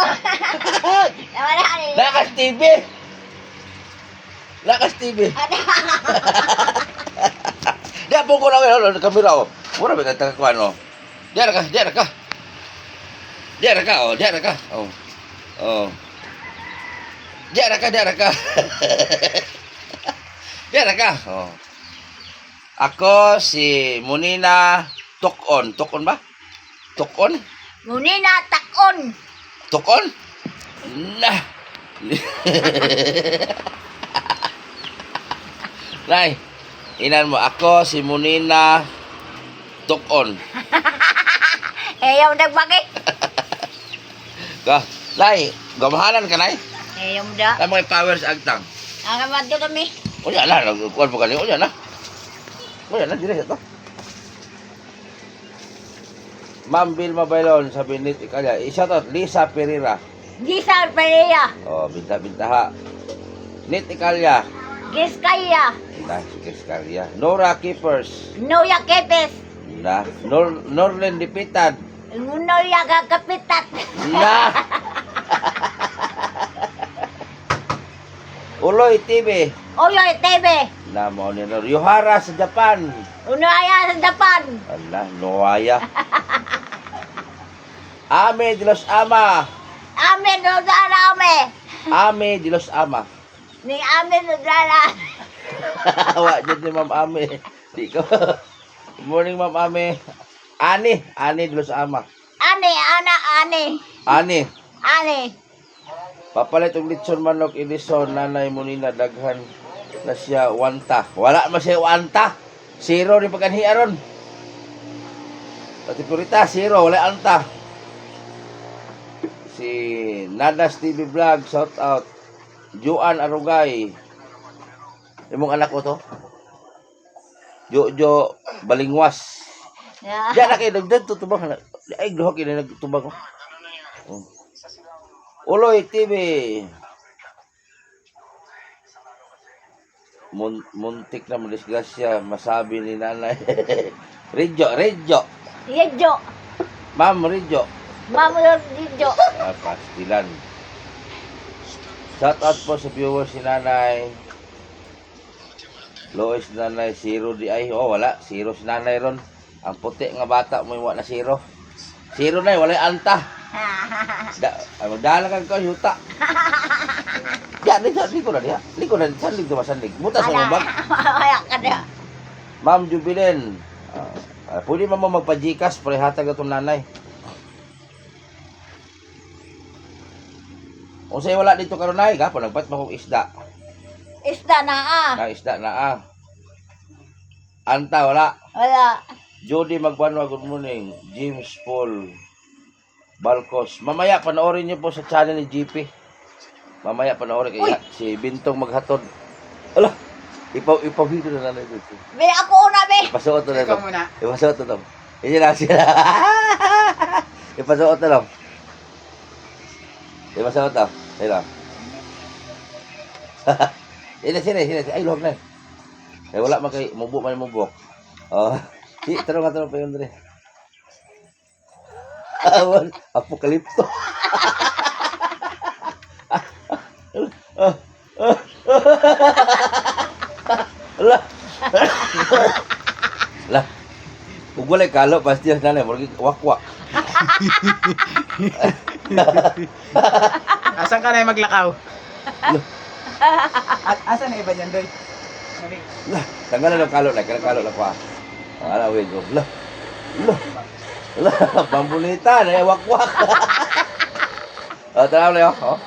oh. Naman na ni. Lakas TV! Lakas TV! Di po ko na ngayon, ang kamera oh. Mura ba kang kuan oh. Diyan ka, diyan ka. Diyan ka oh, diyan ka. Oh. Oh. Diyan ka, diyan ka. Diyan ka. Oh. Ako si Munina Tukon. Tukon ba? Tukon? Munina takon. Tukon? Nah. Nay, inan mo ako si Munina Tukon. Yung nagbagi. Ka, nay, gamahanan ka nay. Yung da. Ay mga powers agtang. Ang kamado kami. Unya na, nagkuhan mo kani, unya na. Unya na, dire ito. Ma'am Vilma Bailon, sabi ni Tikaya, i-shout out Lisa Pereira. Gisar Perea. Oh, binta-binta ha. Nit Ikalya. Giskaya. Na, sige, Ikalya. Nora Keepers. Noya Kepes. Na, Nor Norlen Dipitan. Noya Gagapitat. Na. Uloy TV. Oyoy TV. Na mo ni. Yohara sa Japan. Unaya sa Japan. Ala, Noaya. Ame de los Ama. Amin no dara ame. Ame de los Ama. Ni amin no dara. Wa dyan ni Ma'am Ame. Di ko. Good morning, Ma'am Ame. Ani. Ani de los Ama. Ani, ana, ani. Ani. Ani. Papalit og litson manok ilison nanay mo nina daghan na siya wanta. Wala man siya wanta. Zero ni pagkanhiya ron. Pati purita, zero. Wala anta. Si Nadas TV Vlog, shout out. Juan Arugay. Imong anak ko to? Jojo Balingwas. Ya. Diyan na kayo nagdad tutubang. Ay, duha kayo na nagtubang. Oh. Uloy TV. Mun muntik na madisgrasya, masabi ni nanay. Redjo, Redjo. Yejo. Ma'am Redjo. Mamulog Yejo. Ah, pastilan. Shout out po sa viewers si nanay. Lois nanay, zero di ay. Oh, wala. Zero si nanay ron. Ang puti nga bata mo yung na zero. Zero na, wala anta. Da, ay magdala kang ko yuta. Ya, di sa liko na diha. Liko na sandig to masandig. Mutas sa bag. Kaya ka na. Ma'am Jubilen. Ah, ah, pwede mo mo magpa-GCash pre hatag atong nanay. Kung sa'yo wala dito karon nay, gapon nagpat mo kong isda. Isda na ah. Na isda na ah. Anta wala. Wala. Jody Magbanwa, good morning. James Paul Balcos. Mamaya panoorin niyo po sa channel ni GP. Mamaya panoorin kaya si Bintong maghatod. Ala, ipaw ipaw video na nanay dito. Be ako una be. Ipasuot na lang. Ipasuot na lang. Hindi lang sila. Ipasuot na lang. Ipasuot na. Ayun lang. Sini, sini, sini. Ay, luwag na. Ay, wala man kay mubo man mubok. Oh. Si, tarong nga tarong pa yun dre. Awan, apokalipto. Ala. Ala. Ug walay kalo pasti ang nanay mo wakwak. Asan ka na maglakaw? A- Asan na iba dyan, Doy? Lah, tanggalan ng kalo na, kanang kalo na pa. Ang ala wait ko. Lah. Lah. Lah, pambunita na wakwak. Oh, tara ulit oh.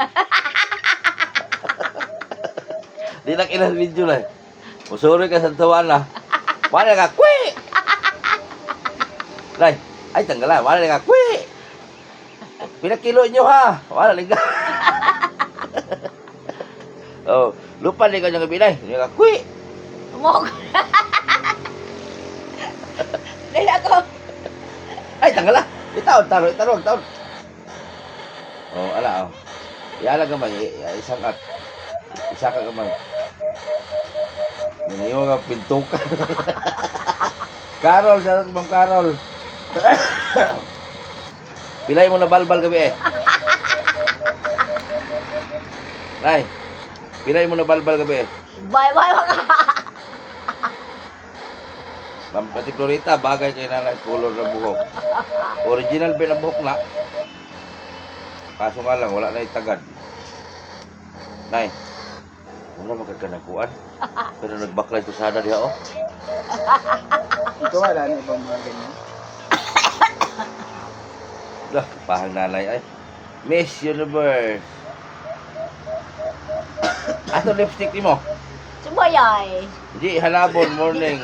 Di na kinas video na. Musuri ka sa tuwan na. Wala ka, kwi! Lai, ay tanggalan, wala ka, kwi! Pinakilo nyo ha. Wala liga. oh, lupa ni kanyang binay. Niya ka, kwi! Mog. Dahil ako. Ay, tanggala. Itaon, taro, itaon, itaon. Oh, ala, oh. Iala ka man, isang at. Isa ka ka man. Naniyo nga pintukan. Carol, sa Ma'am Carol. Pilay mo na balbal gabi eh. Nay, pilay mo na balbal gabi eh. Bye bye mga. Pati Florita, bagay kay nanay color ng buhok. Original ba ng buhok na? Kaso nga lang, wala na itagad. Nay, wala magkakanakuan. Pero nagbaklay ko sana diha oh. Ito wala na ibang mga ganyan. Dah, pahang nanay ay. Miss Universe. Ato lipstick ni mo? Sumayay. Di halabon morning.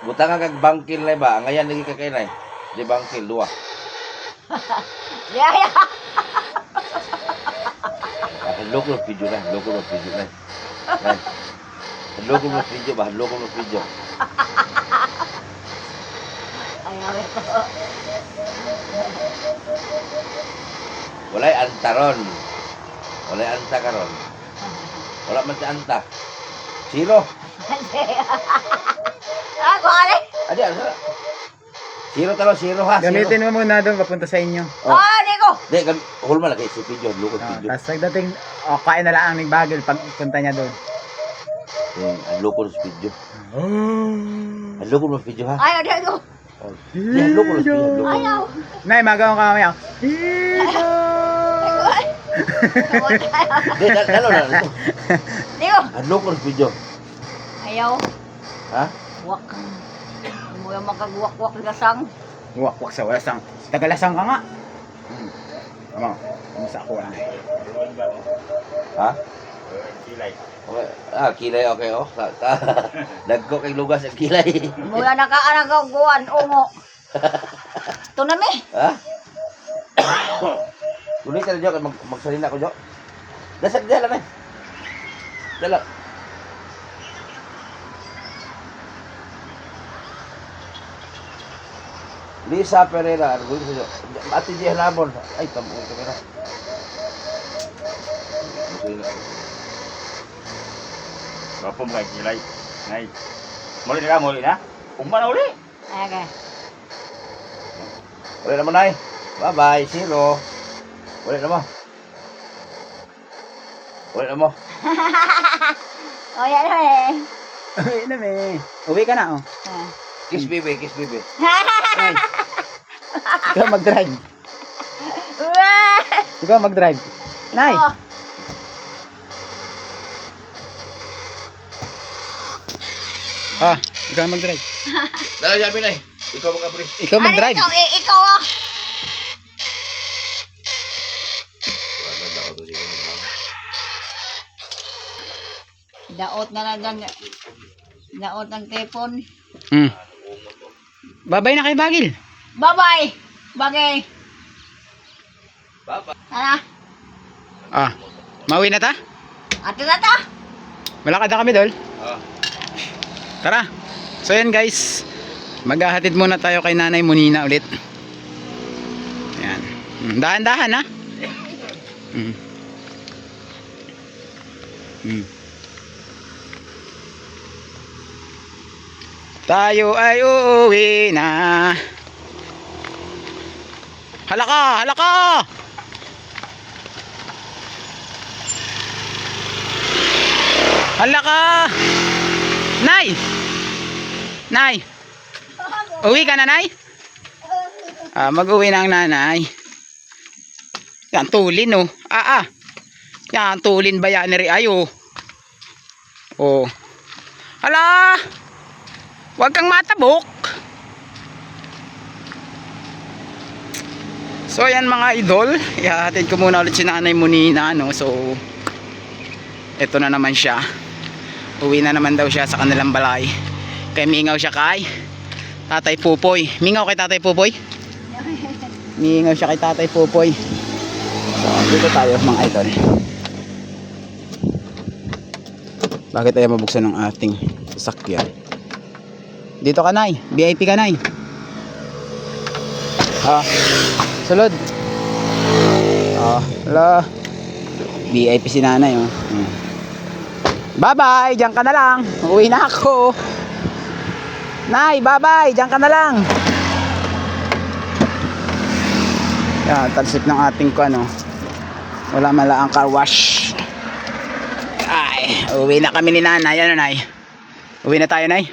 Butang kag bangkil na ba? Ngayon lagi ka kay nay. Di bangkil dua. Yeah, yeah. Ah, loko ng video na, loko ng video na. Nay. Loko ng video ba? Loko ng video. Ayaw ito. Walay anta ron. Walay anta karon. Wala man si anta. Zero. Ako, ale. Adi, ano? Zero talo, zero ha. Zero. Gamitin mo muna doon papunta sa inyo. Oh. Di ko. Di, gam hulma lagi si video, lukot Oh, video. Tapos pagdating, oh, kain na lang ang bagel pag punta niya doon. Yung ang lukot sa video. Oh. Ang lukot ng video ha. Ayaw, di ko. Oh. Di, ang lukot ng video. ang lukot. Ayaw. Nay, magawa ka mamaya. Di, dal- dalo na. Di ko. Ang lukot ng video. Ayaw. Ha? Wak. Mo yung makagwak-wak ng gasang. Wak-wak sa walasang. Tagalasang ka nga. Hmm. Ano? Kamusta ako na eh. Ha? Okay. Ah, kilay okay oh. Dagko kay lugas ang kilay. Mo yung nakaanagaguan. Ungo. Ito na mi. Ha? Tuloy ka na, Jo. Mag magsalina ko, Jo. Dasag, dala na. Dala. Lisa Pereira, Jo? Ate Di Hanabon. Ay, tamo ko na. Bapak mulai gilai. Nai. Mulai na, mulai na. Umma na uli. Okay. Wala naman, Nay. Bye-bye. Zero. Wala na mo. Wala na mo. O, yan na eh. Uwi na me. Uwi ka na oh. Ah. Kiss baby, kiss baby. Ay. Ikaw mag-drive. Ikaw mag-drive. Nay. Oh. Ah, ikaw mag-drive. Dala sabi na Ikaw. Ikaw Ano mag-drive. ikaw? Eh, ikaw ah. Daot na lang. Daot ng tepon. Hmm. Babay na kay Bagil. Bye-bye! Bagay! Bye-bye. Ano? Ah. Mauwi na ta? Ato na to? Malakad na kami, Dol. Ah. Tara. So yan guys. Maghahatid muna tayo kay Nanay Munina ulit. Ayan. Mm, Dahan-dahan ha. Mm. Mm. Tayo ay uuwi na. Halaka! Halaka! Halaka! Nay! Nay! Uwi ka na, Nay? Ah, mag-uwi na ang nanay. Yan, tulin, oh. Ah, ah. Yan, tulin ba yan? Ay, oh. Oh. Hala! Huwag kang matabok. So, yan mga idol. Ihahatid ko muna ulit si nanay Munina, no? So, ito na naman siya. Uwi na naman daw siya sa kanilang balay. Kaya mingaw siya kay Tatay Pupoy. Mingaw kay Tatay Pupoy? Mingaw siya kay Tatay Pupoy. So, dito tayo mga idol. Bakit tayo mabuksan ng ating sasakyan? Dito ka, Nay. VIP ka, Nay. Ha? Sulod. Ah, la. VIP si nanay, oh. Hmm. Bye-bye, diyan ka na lang. Uwi na ako. Nay, bye-bye, diyan ka na lang. Yan, talsik ng ating ko, ano. Wala mala ang car wash. Ay, uwi na kami ni nanay. Ano, nay? Uwi na tayo, nay?